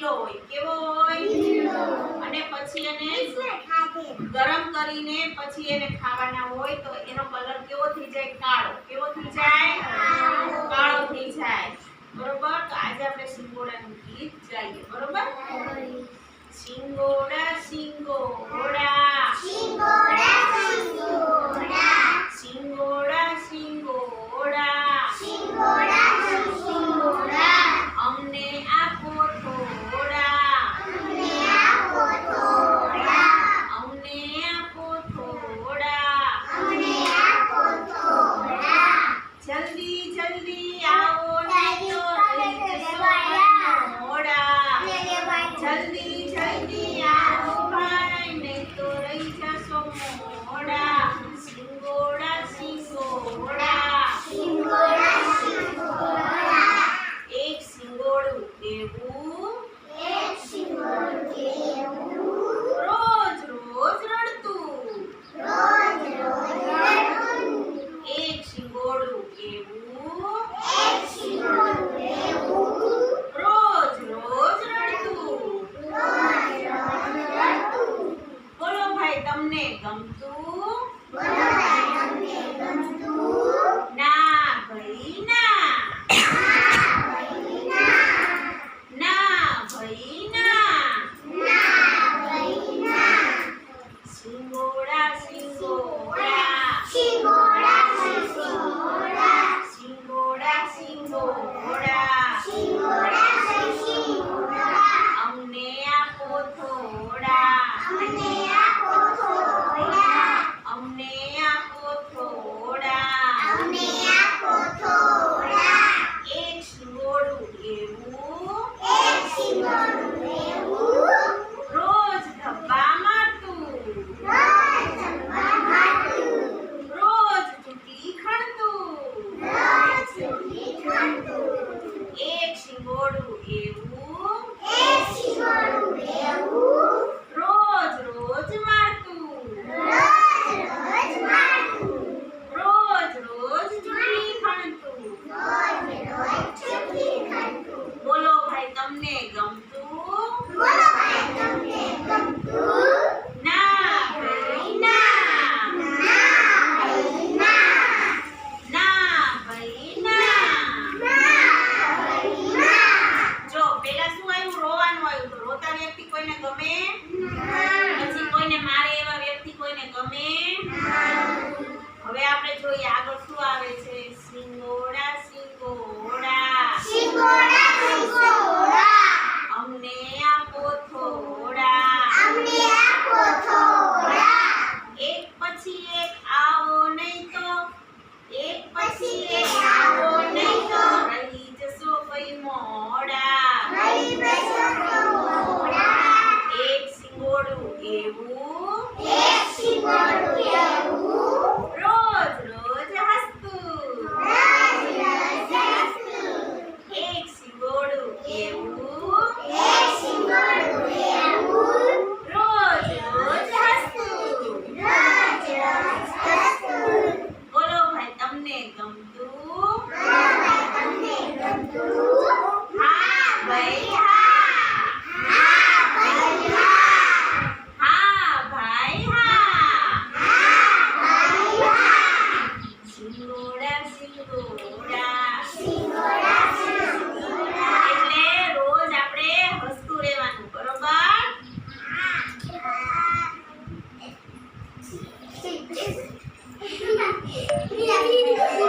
ઢીલો હોય કેવો હોય? અને પછી એને ગરમ કરીને પછી એને ખાવાના હોય તો એનો કલર કેવો થઈ જાય કાળો? ನೀವು எனக்கு Hi.